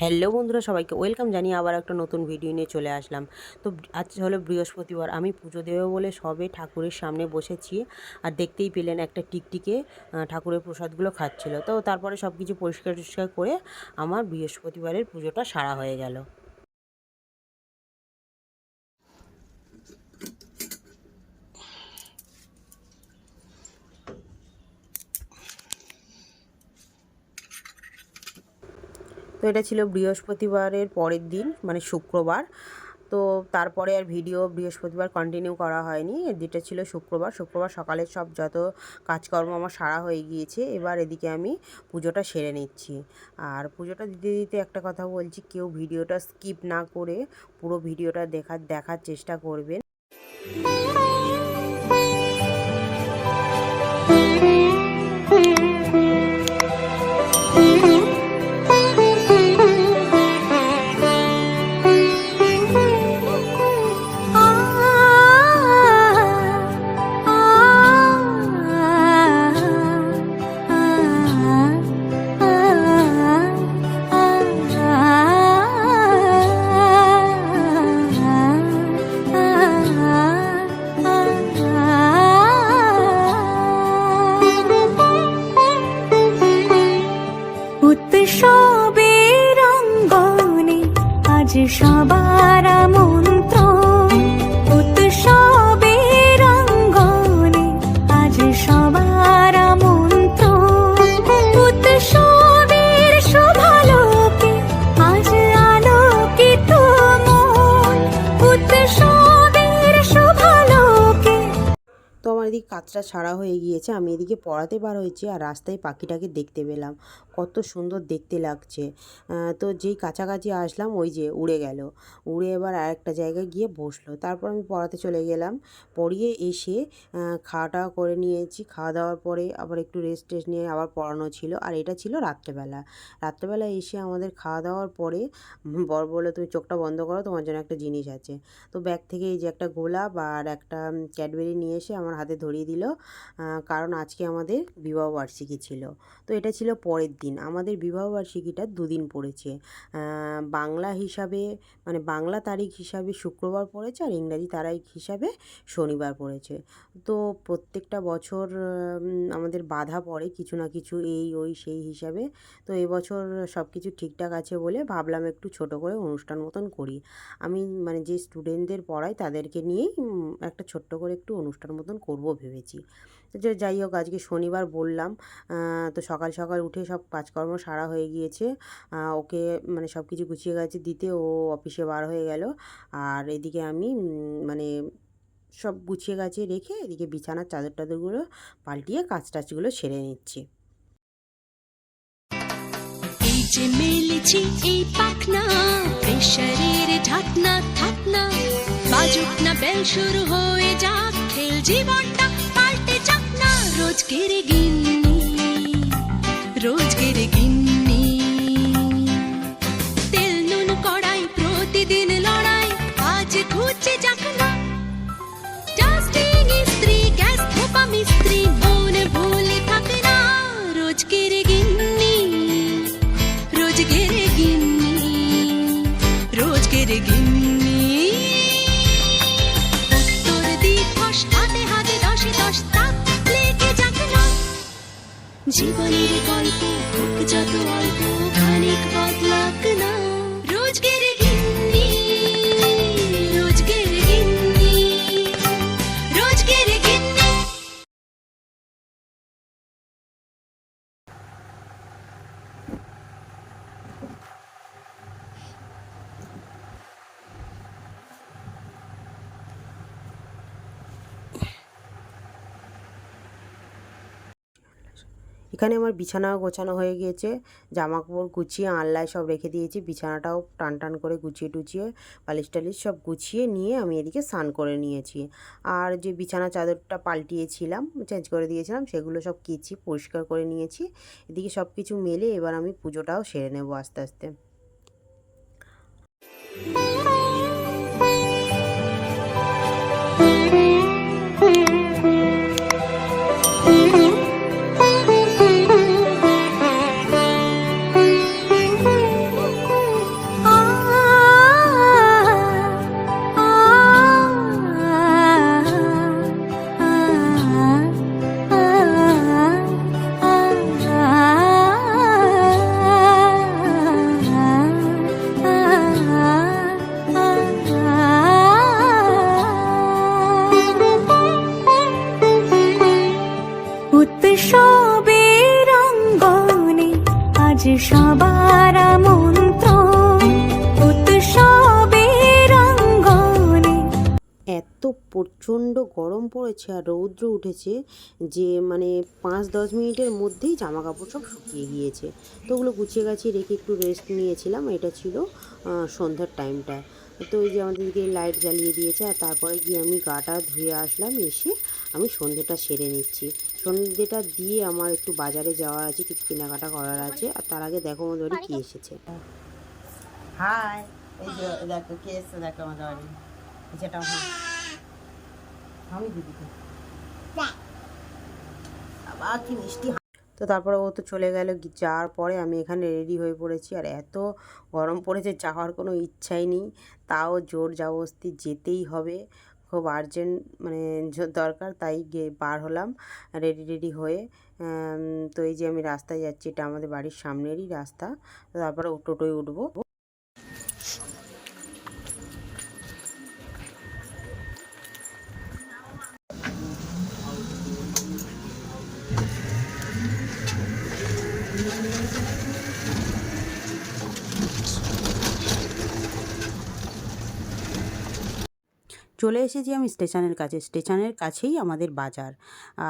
Hello বন্ধুরা, সবাইকে welcome জানিয়ে আবার একটা নতুন ভিডিও নিয়ে চলে আসলাম। তো আজ হলো বৃহস্পতিবার, আমি পুজো দেবো বলে সবে ঠাকুরের সামনে বসেছি আর দেখতেই পেলেন একটা টিকটিকে ঠাকুরের প্রসাদগুলো খাচ্ছিল। তো তারপরে সব কিছু পরিষ্কার টরিষ্কার করে আমার বৃহস্পতিবারের পুজোটা সারা হয়ে গেল। এটা ছিল বৃহস্পতিবারের পরের দিন মানে শুক্রবার। তো তারপরে আর ভিডিও বৃহস্পতিবার কন্টিনিউ করা হয়নি। যেটা ছিল শুক্রবার। শুক্রবার সকালে সব যত কাজকর্ম আমার সারা হয়ে গিয়েছে, এবার এদিকে আমি পুজোটা সেরে নিচ্ছি। আর পুজোটা দিতে দিতে একটা কথা বলছি, কেউ ভিডিওটা স্কিপ না করে পুরো ভিডিওটা দেখার দেখার চেষ্টা করবেন। আমি এদিকে পড়াতে বার হয়েছি আর রাস্তায় পাখিটাকে দেখতে পেলাম। কত সুন্দর দেখতে লাগছে। তো যেই কাছাকাছি আসলাম ওই যে উড়ে গেল। উড়ে এবার আরেকটা জায়গায় গিয়ে বসল। তারপর আমি পড়াতে চলে গেলাম। পড়িয়ে এসে খাওয়া দাওয়া করে নিয়েছি। খাওয়া দাওয়ার পরে আবার একটু রেস্ট টেস্ট নিয়ে আবার পড়ানো ছিল। আর এটা ছিল রাত্রেবেলা। রাত্রেবেলা এসে আমাদের খাওয়া দাওয়ার পরে বর বলে তুমি চোখটা বন্ধ করো তোমার জন্য একটা জিনিস আছে। তো ব্যাগ থেকে এই যে একটা গোলাপ আর একটা ক্যাডবেরি নিয়ে এসে আমার হাতে ধরিয়ে দিল। আহ, কারণ আজকে আমাদের বিবাহ বার্ষিকী ছিল। তো এটা ছিল পরের দিন। আমাদের বিবাহ বার্ষিকীটা দুদিন পড়েছে। বাংলা হিসাবে মানে বাংলা তারিখ হিসাবে শুক্রবার পড়েছে আর ইংরাজি তারিখ হিসাবে শনিবার পড়েছে। তো প্রত্যেকটা বছর আমাদের বাধা পড়ে কিছু না কিছু এই, ওই, সেই হিসাবে। তো এবছর সব কিছু ঠিকঠাক আছে বলে ভাবলাম একটু ছোট করে অনুষ্ঠান মতন করি। আমি মানে যে স্টুডেন্টদের পড়াই তাদেরকে নিয়েই একটা ছোট্ট করে একটু অনুষ্ঠান মতন করব ভেবেছি। যে যাই হোক, আজকে শনিবার বললাম তো সকাল সকাল উঠে সব কাজকর্ম সারা হয়ে গিয়েছে। ওকে মানে সব কিছু গুছিয়ে গেছে দিতে ও অফিসে বার হয়ে গেল। আর এদিকে আমি মানে সব গুছিয়ে গাছিয়ে রেখে এদিকে বিছানার চাদর টাদরগুলো পাল্টিয়ে কাজ টাজগুলো সেরে নিচ্ছি। এই পাখনা ঢাকনা থাকনা, বাজুক না বেল শুরু হয়ে যাক, খেল জীবনটা না রোজকের জীবনের গল্প হোক যত অল্প খানিক বদলাক এখানে আমার বিছানাও গোছানো হয়ে গিয়েছে জামা কাপড় গুছিয়ে আনলায় সব রেখে দিয়েছি, বিছানাটাও টান টান করে গুছিয়ে টুচিয়ে বালিশ টালিশ সব গুছিয়ে নিয়ে আমি এদিকে স্নান করে নিয়েছি। আর যে বিছানা চাদরটা পাল্টিয়েছিলাম চেঞ্জ করে দিয়েছিলাম, সেগুলো সব কেচি পরিষ্কার করে নিয়েছি। এদিকে সব কিছু মেলে এবার আমি পুজোটাও সেরে নেব আস্তে আস্তে। প্রচণ্ড গরম পড়েছে আর রৌদ্র উঠেছে যে মানে পাঁচ দশ মিনিটের মধ্যেই জামা কাপড় সব শুকিয়ে গিয়েছে। তো ওগুলো গুছিয়ে গাছিয়ে রেখে একটু রেস্ট নিয়েছিলাম, এটা ছিল সন্ধ্যার টাইমটা তো ওই যে আমাদেরকে লাইট জ্বালিয়ে দিয়েছে আর তারপরে গিয়ে আমি গাটা ধুয়ে আসলাম, এসে আমি সন্ধ্যেটা সেরে নিচ্ছি। সন্ধ্যেটা দিয়ে আমার একটু বাজারে যাওয়ার আছে, কিছু কেনাকাটা করার আছে, আর তার আগে দেখো আমাদের বাড়ি কী এসেছে। হাই এই দেখো, কে এসছে দেখো আমাদের বাড়ি? যেটা আমি দিদিকে বাবা কি মিষ্টি তো তারপরে ও তো চলে গেল যাওয়ার পরে আমি এখানে রেডি হয়ে পড়েছি। আর এত গরম পড়েছে যাওয়ার কোনো ইচ্ছাই নেই। তাও জোর জবরদস্তি যেতেই হবে। খুব আর্জেন্ট মানে দরকার তাই গিয়ে বার হলাম রেডি রেডি হয়ে। তো এই যে আমি রাস্তায় যাচ্ছি এটা আমাদের বাড়ির সামনেরই রাস্তা। তো তারপরে ও টোটোয় উঠবো। চলে এসেছি আমি স্টেশনের কাছে। স্টেশনের কাছেই আমাদের বাজার।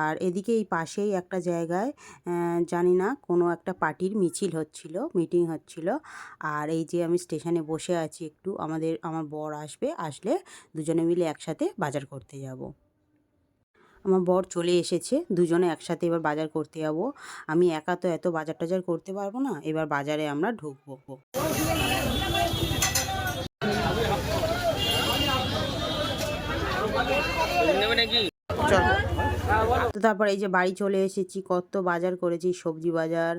আর এদিকে এই পাশেই একটা জায়গায় জানি না, কোনো একটা পার্টির মিছিল হচ্ছিল, মিটিং হচ্ছিল। আর এই যে আমি স্টেশনে বসে আছি, একটু আমাদের, আমার বর আসবে, আসলে দুজনে মিলে একসাথে বাজার করতে যাব। আমার বর চলে এসেছে, দুজনে একসাথে এবার বাজার করতে যাব। আমি একা তো এত বাজার টাজার করতে পারব না, এবার বাজারে আমরা ঢুকবো চলো তো তারপর এই যে বাড়ি চলে এসেছি, কত বাজার করেছি, সবজি বাজার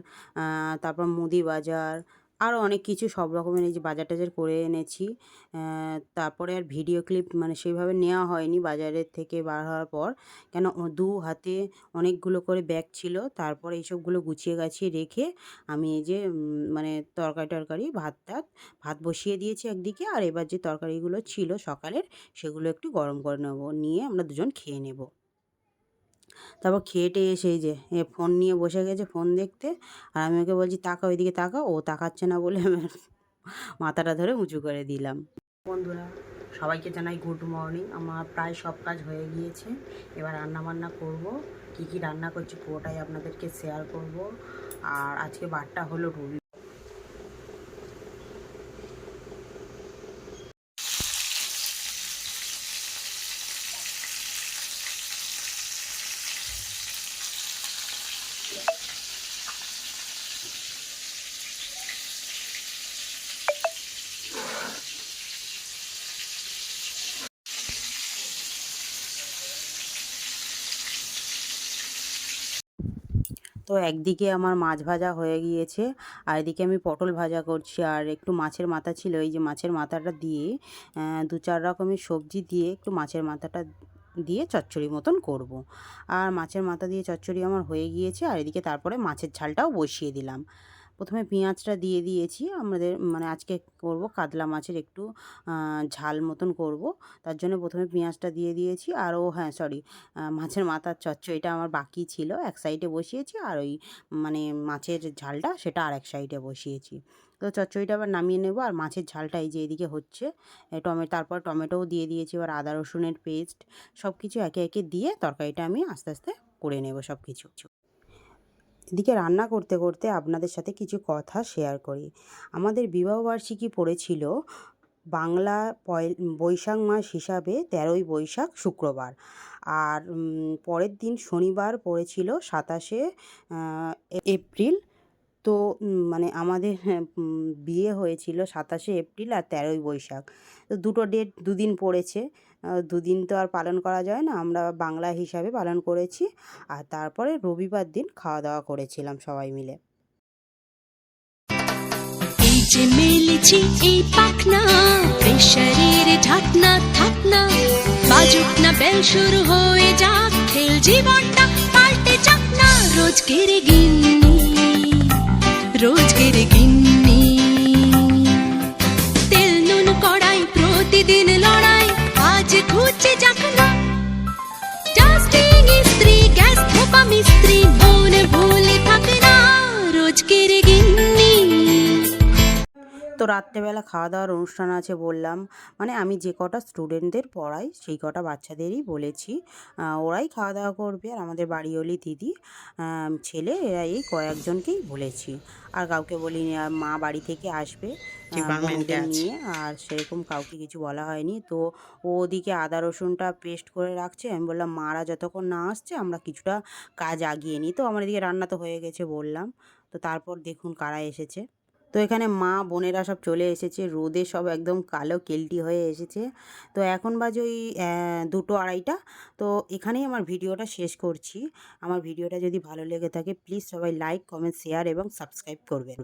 তারপর মুদি বাজার আরও অনেক কিছু সব রকমের এই যে বাজার টাজার করে এনেছি। তারপরে আর ভিডিও ক্লিপ মানে সেইভাবে নেওয়া হয়নি বাজারের থেকে বার হওয়ার পর। কেন দু হাতে অনেকগুলো করে ব্যাগ ছিল, তারপরে এইসবগুলো গুছিয়ে গাছিয়ে রেখে আমি এই যে মানে তরকারি টরকারি ভাত টাত ভাত বসিয়ে দিয়েছি একদিকে আর এবার যে তরকারিগুলো ছিল সকালের সেগুলো একটু গরম করে নেব, নিয়ে আমরা দুজন খেয়ে নেব। তারপর খেয়ে টেয়ে যে, এ ফোন নিয়ে বসে গেছে ফোন দেখতে, আর আমি ওকে বলছি তাকা ওইদিকে তাকা ও তাকাচ্ছে না বলে মাথাটা ধরে উঁচু করে দিলাম। বন্ধুরা, সবাইকে জানাই গুড মর্নিং। আমার প্রায় সব কাজ হয়ে গিয়েছে। এবার রান্না বান্না করব। কি কি রান্না করছি পুরোটাই আপনাদেরকে শেয়ার করব। আর আজকে বারটা হলো রবি তো একদিকে আমার মাছ ভাজা হয়ে গিয়েছে আর এদিকে আমি পটল ভাজা করছি আর একটু মাছের মাথা ছিল, এই যে মাছের মাথাটা দিয়ে দু চার রকমের সবজি দিয়ে একটু মাছের মাথাটা দিয়ে চচ্চড়ি মতন করব। আর মাছের মাথা দিয়ে চচ্চড়ি আমার হয়ে গিয়েছে আর এদিকে তারপরে মাছের ঝালটাও বসিয়ে দিলাম প্রথমে পেঁয়াজটা দিয়ে দিয়েছি। আমাদের মানে আজকে করব কাতলা মাছের একটু ঝাল মতন করব। তার জন্য প্রথমে পেঁয়াজটা দিয়ে দিয়েছি। আর ও হ্যাঁ সরি মাছের মাথার চচ্চড়িটা আমার বাকি ছিল। এক সাইডে বসিয়েছি আর ওই মানে মাছের ঝালটা সেটা আর এক সাইডে বসিয়েছি। তো চচ্চড়িটা আবার নামিয়ে নেব। আর মাছের ঝালটা এই যে এদিকে হচ্ছে টমেটো তারপর টমেটোও দিয়ে দিয়েছি। এবার আদা রসুনের পেস্ট সব কিছু একে একে দিয়ে তরকারিটা আমি আস্তে আস্তে করে নেব সব কিছু এদিকে রান্না করতে করতে আপনাদের সাথে কিছু কথা শেয়ার করি। আমাদের বিবাহবার্ষিকী পড়েছিল বাংলা বৈশাখ মাস হিসাবে তেরোই বৈশাখ শুক্রবার। আর পরের দিন শনিবার পড়েছিল সাতাশে এপ্রিল। তো মানে আমাদের হ্যাঁ, বিয়ে হয়েছিল সাতাশে এপ্রিল আর তেরোই বৈশাখ। তো দুটো ডেট দুদিন পড়েছে। দুদিন তো আর পালন করা যায় না। আমরা বাংলা হিসাবে পালন করেছি। আর তারপরে রবিবার দিন খাওয়া দাওয়া করেছিলাম সবাই মিলে। যে মেলেছি এই পাখনা প্রেশারের ঢাকনা থাকনা। বাজুক না বেল শুরু হয়ে যাক খেল জীবনটা পাল্টে না। রোজকের গিন্নি mis তো রাত্রেবেলা খাওয়া দাওয়ার অনুষ্ঠান আছে বললাম। মানে আমি যে কটা স্টুডেন্টদের পড়াই সেই কটা বাচ্চাদেরই বলেছি ওরাই খাওয়া দাওয়া করবে আর আমাদের বাড়িওলি দিদি ছেলে এরা এই কয়েকজনকেই বলেছি। আর কাউকে বলিনি আর মা বাড়ি থেকে আসবে নিয়ে আর সেরকম কাউকে কিছু বলা হয়নি। তো ও ওদিকে আদা রসুনটা পেস্ট করে রাখছে। আমি বললাম মারা যতক্ষণ না আসছে আমরা কিছুটা কাজ আগিয়ে নিই। তো আমার এদিকে রান্না তো হয়ে গেছে বললাম। তো তারপর দেখুন কারা এসেছে। তো এখানে মা, বোনেরা সব চলে এসেছে। রোদে সব একদম কালো, কেলটি হয়ে এসেছে। তো এখন বাজে ওই দুটো আড়াইটা। তো এখানেই আমার ভিডিওটা শেষ করছি। আমার ভিডিওটা যদি ভালো লেগে থাকে প্লিজ সবাই লাইক কমেন্ট শেয়ার এবং সাবস্ক্রাইব করবেন।